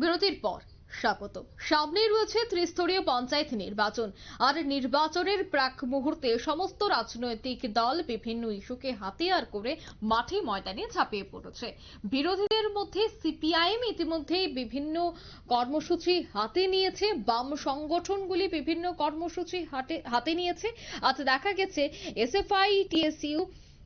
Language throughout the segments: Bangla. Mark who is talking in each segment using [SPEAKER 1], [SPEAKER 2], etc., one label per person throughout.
[SPEAKER 1] বিরতির পর স্বাগত। সামনেই রয়েছে ত্রিস্তরীয় পঞ্চায়েত নির্বাচন। আর নির্বাচনের প্রাক মুহূর্তে সমস্ত রাজনৈতিক দল বিভিন্ন ইস্যুকে হাতিয়ার করে মাঠে ময়দানে ঝাঁপিয়ে পড়েছে। বিরোধীদের মধ্যে সিপিআইএম ইতিমধ্যে বিভিন্ন কর্মসূচি হাতে নিয়েছে। বাম সংগঠনগুলি বিভিন্ন কর্মসূচি হাতে হাতে নিয়েছে। আজ দেখা গেছে এসএফআই, টিএসইউ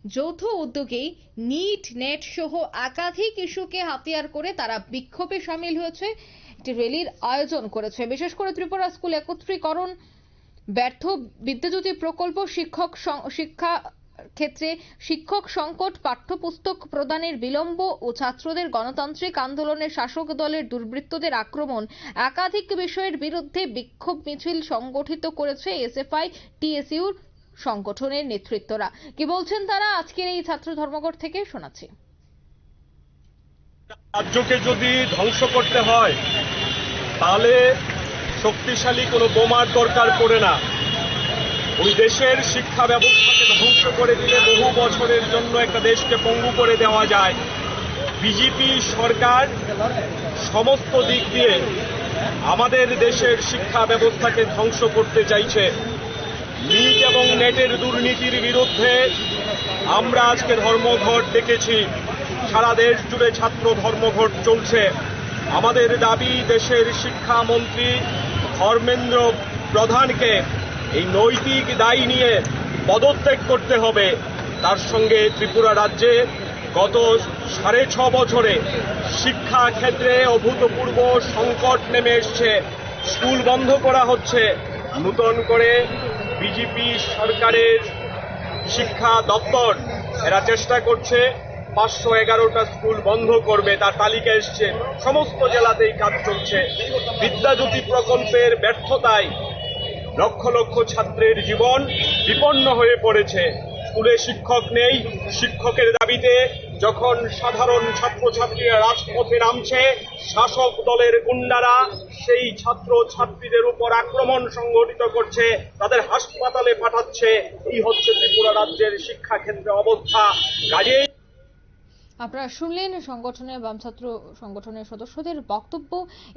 [SPEAKER 1] যৌথ উদ্যোগেই নিট, নেট সহ একাধিক ইস্যুকে হাতিয়ার করে তারা বিক্ষোভে সামিল হয়েছে। একটি র্যালির আয়োজন করেছে। বিশেষ করে ত্রিপুরা স্কুল একত্রীকরণ, ব্যর্থ বিদ্যাজ্যোতি প্রকল্প, শিক্ষক শিক্ষা ক্ষেত্রে শিক্ষক সংকট, পাঠ্যপুস্তক প্রদানের বিলম্ব ও ছাত্রদের গণতান্ত্রিক আন্দোলনের শাসক দলের দুর্বৃত্তদের আক্রমণ একাধিক বিষয়ের বিরুদ্ধে বিক্ষোভ মিছিল সংগঠিত করেছে এসএফআই, টিএসইউর সংগঠনের নেতৃত্বরা। কি বলছেন তারা? আজকের এই ছাত্র ধর্মঘট থেকে শোনাচ্ছি।
[SPEAKER 2] রাজ্যকে যদি ধ্বংস করতে হয়, তাহলে শক্তিশালী কোনো বোমার দরকার পড়ে না। ওই দেশের শিক্ষা ব্যবস্থাকে ধ্বংস করে দিলে বহু বছরের জন্য একটা দেশকে পঙ্গু করে দেওয়া যায়। বিজেপি সরকার সমস্ত দিক দিয়ে আমাদের দেশের শিক্ষা ব্যবস্থাকে ধ্বংস করতে চাইছে। নিট এবং নেটের দুর্নীতির বিরুদ্ধে আমরা আজকে ধর্মঘট ডেকেছি। সারা দেশ জুড়ে ছাত্র ধর্মঘট চলছে। আমাদের দাবি, দেশের শিক্ষামন্ত্রী ধর্মেন্দ্র প্রধানকে এই নৈতিক দায়ী নিয়ে পদত্যাগ করতে হবে। তার সঙ্গে ত্রিপুরা রাজ্যে গত সাড়ে ছ বছরে শিক্ষা ক্ষেত্রে অভূতপূর্ব সংকট নেমে এসছে। স্কুল বন্ধ করা হচ্ছে। নূতন করে বিজেপি সরকারের শিক্ষা দপ্তর, এরা চেষ্টা করছে পাঁচশো এগারোটা স্কুল বন্ধ করবে, তার তালিকা এসছে। সমস্ত জেলাতেই কাজ চলছে। বিদ্যাজ্যোতি প্রকল্পের ব্যর্থতায় লক্ষ লক্ষ ছাত্রের জীবন বিপন্ন হয়ে পড়েছে। স্কুলে শিক্ষক নেই, শিক্ষকের দাবিতে যখন সাধারণ ছাত্রছাত্রীরা রাজপথে নামছে, শাসক দলের গুন্ডারা সেই ছাত্র ছাত্রীদের উপর আক্রমণ সংঘটিত করছে, তাদের হাসপাতালে পাঠাচ্ছে। এই হচ্ছে ত্রিপুরা রাজ্যের শিক্ষাক্ষেত্রে অবস্থা। কাজেই
[SPEAKER 1] আপনারা শুনলেন সংগঠনের বাম ছাত্র সংগঠনের সদস্যদের বক্তব্য,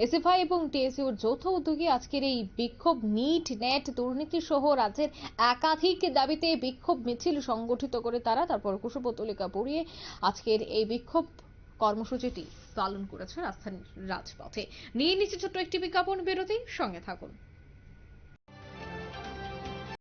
[SPEAKER 1] এসএফআই এবং টিএসইউর যৌথ উদ্যোগে আজকের এই বিক্ষোভ নিট নেট দুর্নীতি সহ রাজ্যের একাধিক দাবিতে বিক্ষোভ মিছিল সংগঠিত করে তারা, তারপর কুশপুতলিকা পড়িয়ে আজকের এই বিক্ষোভ কর্মসূচিটি পালন করেছে রাজধানীর রাজপথে। নিয়ে নিচ্ছে ছোট্ট একটি বিজ্ঞাপন বিরতি সঙ্গে থাকুন।